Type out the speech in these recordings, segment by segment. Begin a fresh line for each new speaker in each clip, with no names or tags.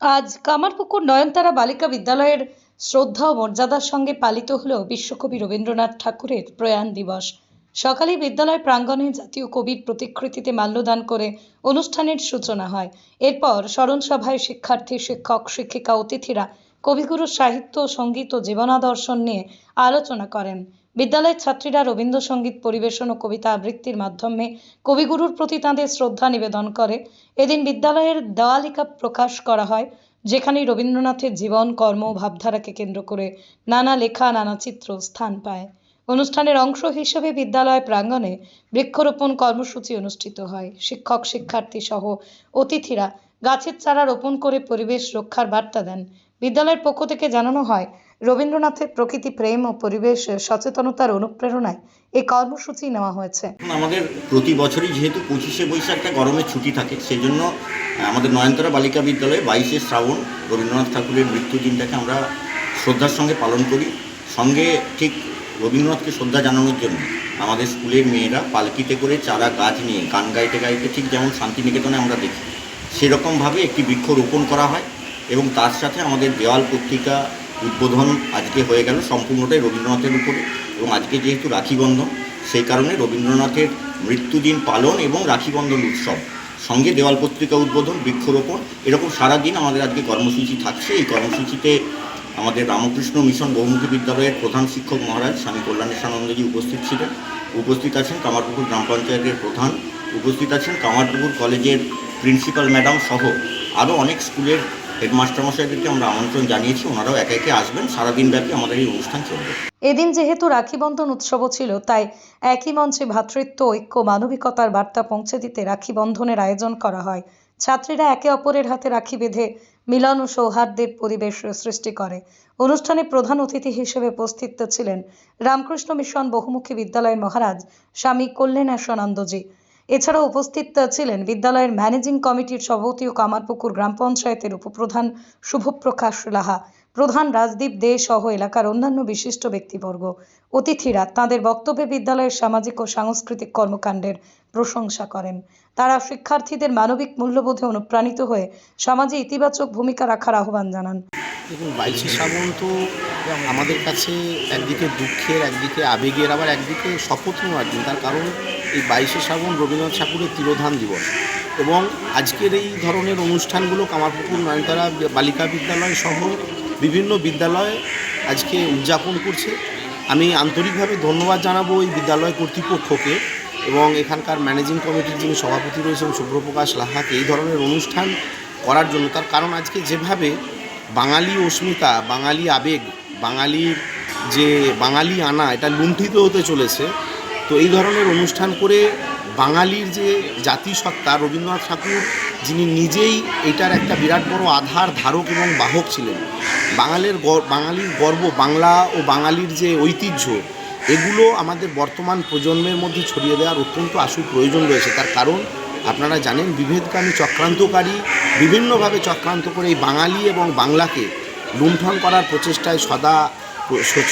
আজ কামারপুকুর নয়নতারা বালিকা বিদ্যালয়ের শ্রদ্ধা ও মর্যাদার সঙ্গে পালিত হল বিশ্বকবি রবীন্দ্রনাথ ঠাকুরের প্রয়াণ দিবস। সকালে বিদ্যালয় প্রাঙ্গণে জাতীয় কবির প্রতিকৃতিতে মাল্যদান করে অনুষ্ঠানের সূচনা হয়। এরপর স্মরণসভায় শিক্ষার্থী, শিক্ষক, শিক্ষিকা, অতিথিরা কবিগুরু সাহিত্য, সংগীত ও জীবনাদর্শন নিয়ে আলোচনা করেন। বিদ্যালয়ের ছাত্রীরা রবীন্দ্রসঙ্গীত পরিবেশন ও কবিতা আবৃত্তির মাধ্যমে কবিগুরুর প্রতি তাঁদের শ্রদ্ধা নিবেদন করে। এদিন বিদ্যালয়ের দেওয়ালিকা প্রকাশ করা হয় যেখানে রবীন্দ্রনাথের জীবন, কর্ম ভাবধারাকে কেন্দ্র করে নানা লেখা, নানা চিত্র স্থান পায়। অনুষ্ঠানের অংশ হিসেবে বিদ্যালয় প্রাঙ্গণে বৃক্ষরোপণ কর্মসূচি অনুষ্ঠিত হয়। শিক্ষক, শিক্ষার্থী সহ অতিথিরা গাছের চারা রোপণ করে পরিবেশ রক্ষার বার্তা দেন। বিদ্যালয়ের পক্ষ থেকে জানানো হয় রবীন্দ্রনাথের প্রকৃতি, প্রেম ও পরিবেশ, সচেতনতার অনুপ্রেরণায় এই কর্মসূচি নেওয়া হয়েছে।
আমাদের প্রতি বছরই যেহেতু পঁচিশে বৈশাখটা গরমের ছুটি থাকে সেই জন্য আমাদের নয়নতরা বালিকা বিদ্যালয়ে বাইশে শ্রাবণ রবীন্দ্রনাথ ঠাকুরের মৃত্যুদিনটাকে আমরা শ্রদ্ধার সঙ্গে পালন করি। সঙ্গে ঠিক রবীন্দ্রনাথকে শ্রদ্ধা জানানোর জন্য আমাদের স্কুলের মেয়েরা পালকিতে করে চারা গাছ নিয়ে, গান গাইতে গাইতে ঠিক যেমন শান্তিনিকেতনে আমরা দেখি, সেরকমভাবে একটি বৃক্ষ রোপণ করা হয় এবং তার সাথে আমাদের দেওয়াল পত্রিকা উদ্বোধন আজকে হয়ে গেল সম্পূর্ণটাই রবীন্দ্রনাথের উপরে এবং আজকে যেহেতু রাখিবন্ধন, সেই কারণে রবীন্দ্রনাথের মৃত্যুদিন পালন এবং রাখিবন্ধন উৎসব, সঙ্গে দেওয়াল পত্রিকা উদ্বোধন, বৃক্ষরোপণ, এরকম সারাদিন আমাদের আজকে কর্মসূচি থাকছে। এই কর্মসূচিতে আমাদের রামকৃষ্ণ মিশন বহুমুখী বিদ্যালয়ের প্রধান শিক্ষক মহারাজ স্বামী কল্যাণেশানন্দজি উপস্থিত ছিলেন। উপস্থিত আছেন কামারপুকুর গ্রাম পঞ্চায়েতের প্রধান। উপস্থিত আছেন কামারপুকুর কলেজের প্রিন্সিপাল ম্যাডাম সহ আরও অনেক স্কুলের হেডমাস্টার মশাইদেরকে আমরা আমন্ত্রণ জানিয়েছি, ওনারাও একে একে আসবেন, সারাদিন ব্যাপী আমাদের এই অনুষ্ঠান চলবে।
এদিন যেহেতু রাখি বন্ধন উৎসবও ছিল, তাই একই মঞ্চে ভ্রাতৃত্ব ঐক্য, মানবিকতার বার্তা পৌঁছে দিতে রাখি বন্ধনের আয়োজন করা হয়। ছাত্রীরা একে অপরের হাতে রাখি বেঁধে মিলন ও সৌহার্দ্যের পরিবেশ সৃষ্টি করে। অনুষ্ঠানে প্রধান অতিথি হিসেবে উপস্থিত ছিলেন রামকৃষ্ণ মিশন বহুমুখী বিদ্যালয়ের মহারাজ স্বামী কল্যাণ কল্যাণাসনন্দজি এছাড়াও উপস্থিত ছিলেন বিদ্যালয়ের ম্যানেজিং কমিটির সভাপতি ও কামারপুকুর গ্রাম পঞ্চায়েতের উপপ্রধান শুভপ্রকাশ লাহা। প্রধান রাজদীপ দে সহ এলাকার অন্যান্য বিশিষ্ট ব্যক্তিবর্গ। অতিথিরা তাঁদের বক্তব্যে বিদ্যালয়ের সামাজিক ও সাংস্কৃতিক কর্মকাণ্ডের প্রশংসা করেন। তারা শিক্ষার্থীদের মানবিক মূল্যবোধে অনুপ্রাণিত হয়ে সমাজে ইতিবাচক ভূমিকা রাখার আহ্বান জানান।
দেখুন, বাইশে শ্রাবণ তো আমাদের কাছে একদিকে দুঃখের, একদিকে আবেগের, আবার একদিকে শপথ নেওয়ার দিন তার কারণ এই বাইশে শ্রাবণ রবীন্দ্রনাথ ঠাকুরের তিরোধান দিবস এবং আজকের এই ধরনের অনুষ্ঠানগুলো কামারপুকুর, নয়নতারা, বালিকা বিদ্যালয় সহ বিভিন্ন বিদ্যালয়ে আজকে উদযাপন করছে। আমি আন্তরিকভাবে ধন্যবাদ জানাব এই বিদ্যালয় কর্তৃপক্ষকে এবং এখানকার ম্যানেজিং কমিটির যিনি সভাপতি রয়েছেন শুভ্রপ্রকাশ লাহাকে এই ধরনের অনুষ্ঠান করার জন্য। তার কারণ আজকে যেভাবে বাঙালি অস্মিতা, বাঙালি আবেগ বাঙালির যে বাঙালি আনা, এটা লুণ্ঠিত হতে চলেছে। তো এই ধরনের অনুষ্ঠান করে বাঙালির যে জাতিসত্তা, রবীন্দ্রনাথ ঠাকুর যিনি নিজেই এটার একটা বিরাট বড় আধার, ধারক এবং বাহক ছিলেন। বাঙালির বাঙালির গর্ব, বাংলা ও বাঙালির যে ঐতিহ্য, এগুলো আমাদের বর্তমান প্রজন্মের মধ্যে ছড়িয়ে দেওয়ার অত্যন্ত আশু প্রয়োজন রয়েছে। তার কারণ আপনারা জানেন বিভেদকামী চক্রান্তকারী, বিভিন্নভাবে চক্রান্ত করে এই বাঙালি এবং বাংলাকে লুণ্ঠন করার প্রচেষ্টায় সদা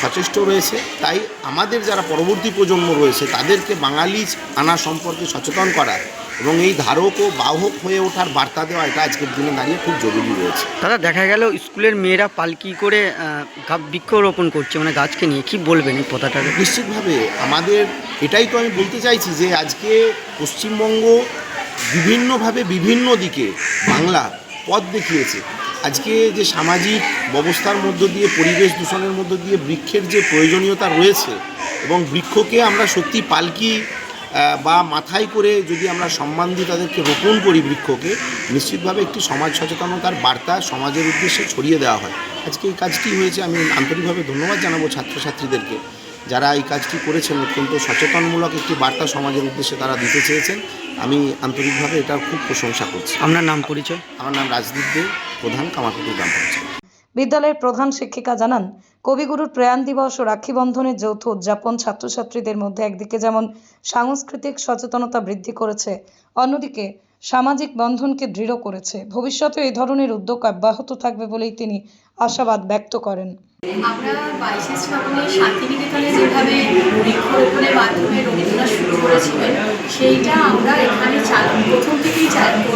সচেষ্ট রয়েছে। তাই আমাদের যারা পরবর্তী প্রজন্ম রয়েছে তাদেরকে বাঙালি আনা সম্পর্কে সচেতন করা এবং এই ধারক ও বাহক হয়ে ওঠার বার্তা দেওয়া এটা আজকের দিনে দাঁড়িয়ে খুব জরুরি রয়েছে।
দাদা দেখা গেল স্কুলের মেয়েরা পালকি করে বৃক্ষরোপণ করছে মানে গাছকে নিয়ে। কি বলবেন এই কথাটাকে
নিশ্চিতভাবে আমাদের এটাই তো আমি বলতে চাইছি যে আজকে পশ্চিমবঙ্গ বিভিন্নভাবে বিভিন্ন দিকে বাংলা পথ দেখিয়েছে। আজকে যে সামাজিক ব্যবস্থার মধ্য দিয়ে পরিবেশ দূষণের মধ্য দিয়ে বৃক্ষের যে প্রয়োজনীয়তা রয়েছে এবং বৃক্ষকে আমরা সত্যি পালকি বা মাথায় করে যদি আমরা সম্মান দিয়ে তাদেরকে রোপণ করি বৃক্ষকে নিশ্চিতভাবে একটি সমাজ সচেতনতার বার্তা সমাজের উদ্দেশ্যে ছড়িয়ে দেওয়া হয়। আজকে এই কাজটি হয়েছে আমি আন্তরিকভাবে ধন্যবাদ জানাব ছাত্রছাত্রীদেরকে যারা এই কাজটি করেছেন অত্যন্ত সচেতনমূলক একটি বার্তা সমাজের উদ্দেশ্যে তারা দিতে চেয়েছেন। আমি আন্তরিকভাবে এটার খুব প্রশংসা করছি।
আপনার নাম পরিচয়?
আমার নাম রাজদীপ দে। প্রধান কামারপুকুর গ্রাম পঞ্চায়েত।
বিদ্যালয়ের প্রধান শিক্ষিকা জানান কবিগুরুর প্রয়াণ দিবস ও রাখি বন্ধনের যৌথ উদযাপন ছাত্রছাত্রীদের মধ্যে একদিকে যেমন সাংস্কৃতিক সচেতনতা বৃদ্ধি করেছে অন্যদিকে সামাজিক বন্ধনকে দৃঢ় করেছে। ভবিষ্যতে এই ধরনের উদ্যোগ অব্যাহত থাকবে বলেই তিনি আশাবাদ ব্যক্ত করেন।
আমরা বাইশে শ্রাবণে শান্তিনিকেতনে যেভাবে বৃক্ষরোপণের মাধ্যমে রবীন্দ্রনাথ শুরু করেছিলেন সেইটা আমরা এখানে চালু প্রথম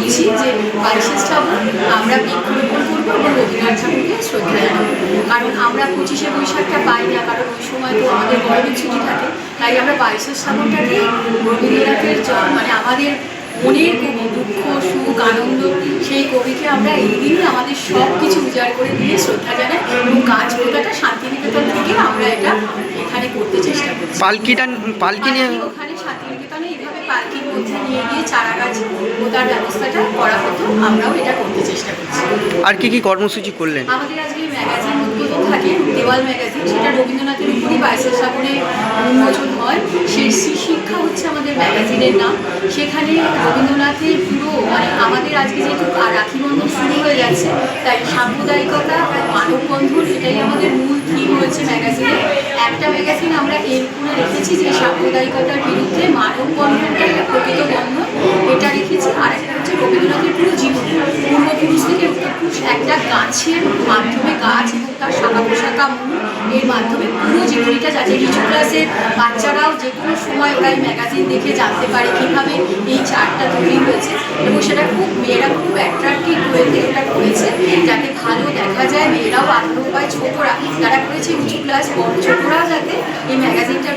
করছি যে বাইশে শ্রাবণ আমরা বৃক্ষরোপণ করব এবং রবীন্দ্রনাথ ঠাকুরকে শ্রদ্ধা জানাব। কারণ আমরা পঁচিশে বৈশাখটা পাই না কারণ ওই সময় তো আমাদের গরমের ছুটি থাকে তাই আমরা বাইশে শ্রাবণটাকে রবীন্দ্রনাথের মানে আমাদের মনের কবি দুঃখ সুখ আনন্দ সেই কবিকে আমরা এই দিনই আমাদের সব কিছু উজাড় করে দিয়ে শ্রদ্ধা জানাই এবং কাজ পোতাটা শান্তিনিকেতন থেকে আমরা এটা এখানে করতে চেষ্টা করছি
পালকিটা পালকি নিয়ে
পালকির মধ্যে নিয়ে গিয়ে চারা গাছ পোতার ব্যবস্থাটা করা হতো। আমরাও এটা করতে চেষ্টা করছি।
আর কি কি কর্মসূচি করলেন?
আমাদের আজকে ম্যাগাজিন উদ্বোধন থাকে দেওয়াল ম্যাগাজিন। সেটা রবীন্দ্রনাথের উপরই বাইশে শ্রাবণে উন্মোচন হয়। সেই শিক্ষা হচ্ছে আমাদের ম্যাগাজিনের নাম। সেখানে রবীন্দ্রনাথের পুরো মানে আমাদের আজকে যেহেতু রাখি বন্ধন শুরু হয়ে যাচ্ছে তাই সাম্প্রদায়িকতা মানববন্ধন এটাই আমাদের মূল থিম হয়েছে ম্যাগাজিনে। একটা ম্যাগাজিন আমরা এর করে রেখেছি যে সাম্প্রদায়িকতার মানববন্ধনটাই প্রকৃত বন্ধন এটা রেখেছি আর একটা হচ্ছে রবীন্দ্রনাথের পুরো জীবন। পূর্বপুরুষ থেকে উত্তরপুরুষ একটা গাছের মাধ্যমে গাছ এবং তার শাখা পোশাকা এর মাধ্যমে পুরো জীবনীটা যাতে কিছু ক্লাসের বাচ্চারাও যে কোনো সময় ওরা ম্যাগাজিন দেখে জানতে পারে কীভাবে এই চারটা তৈরি হয়েছে এবং সেটা খুব মেয়েরা খুব অ্যাট্রাক্টিভ ওয়েতে এটা করেছে। যাতে ভালো দেখা যায়, মেয়েরাও আগ্রহ পায়, ছোটরা যারা করেছে উঁচু ক্লাস ছোটরা যাতে এই ম্যাগাজিনটার